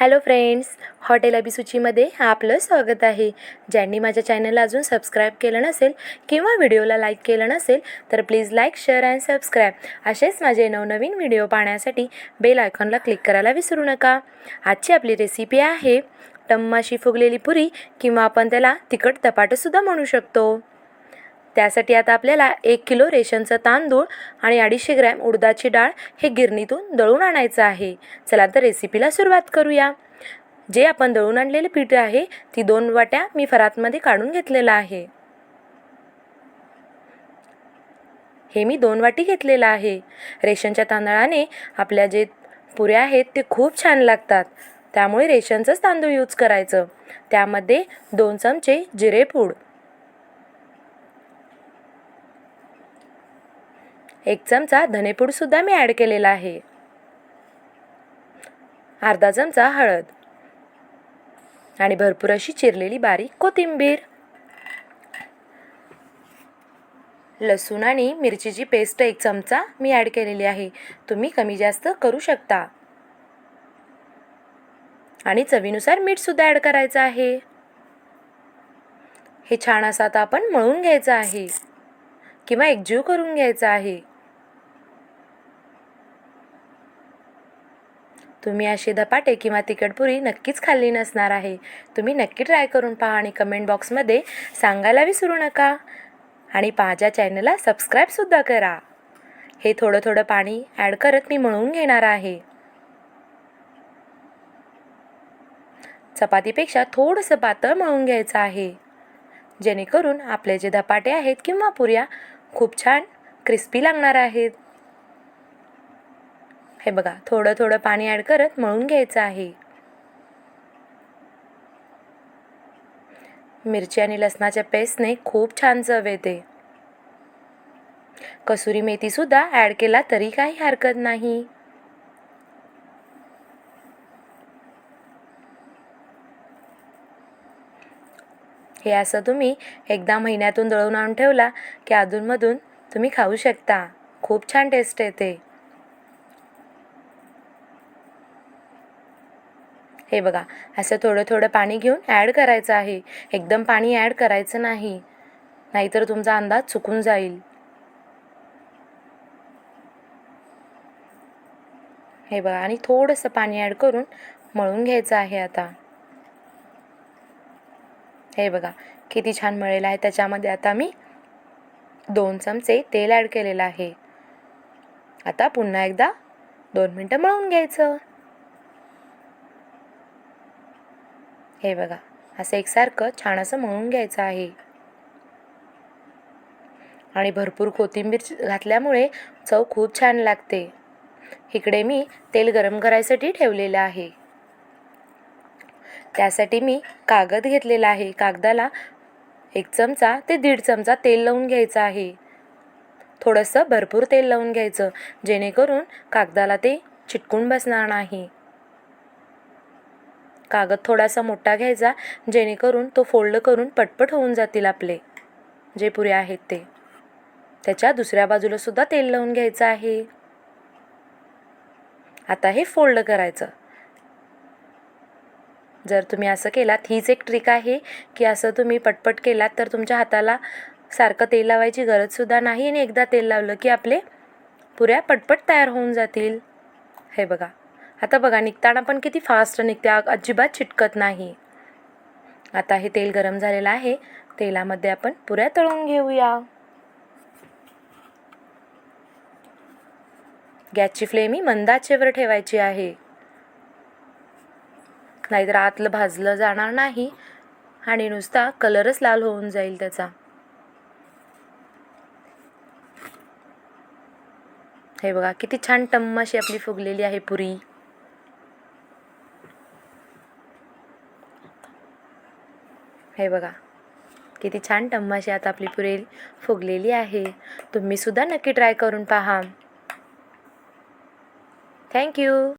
Hello friends hotel अभिसूचीमध्ये आपलं स्वागत आहे. ज्यांनी माझ्या चॅनलला अजून सबस्क्राईब केलं नसेल किंवा व्हिडिओला लाईक केलं नसेल तर please like share and subscribe असेच माझे नवनवीन व्हिडिओ पाहण्यासाठी बेल आयकॉनला क्लिक करायला विसरू नका. आजची आपली रेसिपी आहे टम्माशी फुगलेली पुरी किंवा आपण त्याला तिखट धपाटंसुद्धा म्हणू शकतो. त्यासाठी आता आपल्याला एक किलो रेशनचं तांदूळ आणि अडीचशे ग्रॅम उडदाची डाळ हे गिरणीतून दळून आणायचं आहे. चला तर रेसिपीला सुरुवात करूया. जे आपण दळून आणलेले पीठ आहे ती दोन वाट्या मी फरातमध्ये काढून घेतलेलं आहे. हे मी दोन वाटी घेतलेलं आहे. रेशनच्या तांदळाने आपल्या जे पुऱ्या आहेत ते खूप छान लागतात. त्यामुळे रेशनचंच तांदूळ यूज करायचं. त्यामध्ये दोन चमचे जिरेपूड एक चमचा धनेपूडसुद्धा मी ॲड केलेला आहे. अर्धा चमचा हळद. आणि भरपूर अशी चिरलेली बारीक कोथिंबीर. लसूण आणि मिरचीची पेस्ट एक चमचा मी ॲड केलेली आहे. तुम्ही कमी जास्त करू शकता. आणि चवीनुसार मीठसुद्धा ॲड करायचं आहे. हे छान असं आता आपण मळून घ्यायचं आहे. किंवा एकजीव करून घ्यायचं आहे. तुम्ही अशी धपाटे किंवा तिखटपुरी नक्कीच खाल्ली नसणार आहे. तुम्ही नक्की ट्राय करून पहा आणि कमेंट बॉक्समध्ये सांगायला विसरू नका. आणि माझ्या चॅनलला सबस्क्राईबसुद्धा करा. हे थोडं थोडं पाणी ॲड करत मी मळून घेणार आहे. चपातीपेक्षा थोडंसं पातळ मळून घ्यायचं आहे. जेणेकरून आपले जे धपाटे आहेत किंवा पुऱ्या खूप छान क्रिस्पी लागणार आहेत. हे बघा थोडं थोडं पाणी ॲड करत मळून घ्यायचं आहे. मिरची आणि लसणाच्या पेस्टने खूप छान चव येते. कसुरी मेथीसुद्धा ॲड केला तरी काही हरकत नाही. हे असं तुम्ही एकदा महिन्यातून दळून आणून ठेवला की अधूनमधून तुम्ही खाऊ शकता. खूप छान टेस्ट येते. हे बघा असं थोडं थोडं पाणी घेऊन ॲड करायचं आहे. एकदम पाणी ॲड करायचं नाही. नाहीतर तुमचा अंदाज चुकून जाईल. हे बघा आणि थोडंसं पाणी ॲड करून मळून घ्यायचं आहे आता. हे बघा किती छान मळेल आहे. त्याच्यामध्ये आता मी दोन चमचे तेल ॲड केलेलं आहे. आता पुन्हा एकदा दोन मिनटं मळून घ्यायचं. हे बघा असं एकसारखं छान असं मळून घ्यायचं आहे. आणि भरपूर कोथिंबीर घातल्यामुळे चव खूप छान लागते. इकडे मी तेल गरम करायसाठी ठेवलेलं आहे. त्यासाठी मी कागद घेतलेला आहे. कागदाला एक चमचा ते दीड चमचा तेल लावून घ्यायचं आहे. थोडंसं भरपूर तेल लावून घ्यायचं जेणेकरून कागदाला ते चिटकून बसणार नाही. कागद थोडासा मोठा घ्यायचा जेणेकरून तो फोल्ड करून पटपट होऊन जातील आपले. जे पुरे आहेत ते. त्याच्या दुसऱ्या बाजूला सुद्धा तेल लावून घ्यायचं आहे. आता हे फोल्ड करायचं. जर तुम्ही असं केलात हीच एक ट्रिक आहे की असं तुम्ही पटपट केलात तर तुमच्या हाताला सारखं तेल लावायची गरजसुद्धा नाही आणि एकदा तेल लावलं की आपले पुऱ्या पटपट तयार होऊन जातील. हे बघा. आता बघा निघताना पण किती फास्ट निघते. अजिबात चिटकत नाही. आता हे तेल गरम झालेलं आहे. तेलामध्ये आपण पुऱ्या तळून घेऊया. गॅसची फ्लेम ही मंदाचेवर ठेवायची आहे. नाहीतर आतलं भाजलं जाणार नाही आणि नुसता कलरच लाल होऊन जाईल त्याचा. हे बघा किती छान टम्म अशी आपली फुगलेली आहे पुरी. हे बघा किती छान टम्माशी आता आपली पुरेल फुगलेली आहे. तुम्ही सुद्धा नक्की ट्राय करून पहा. थँक्यू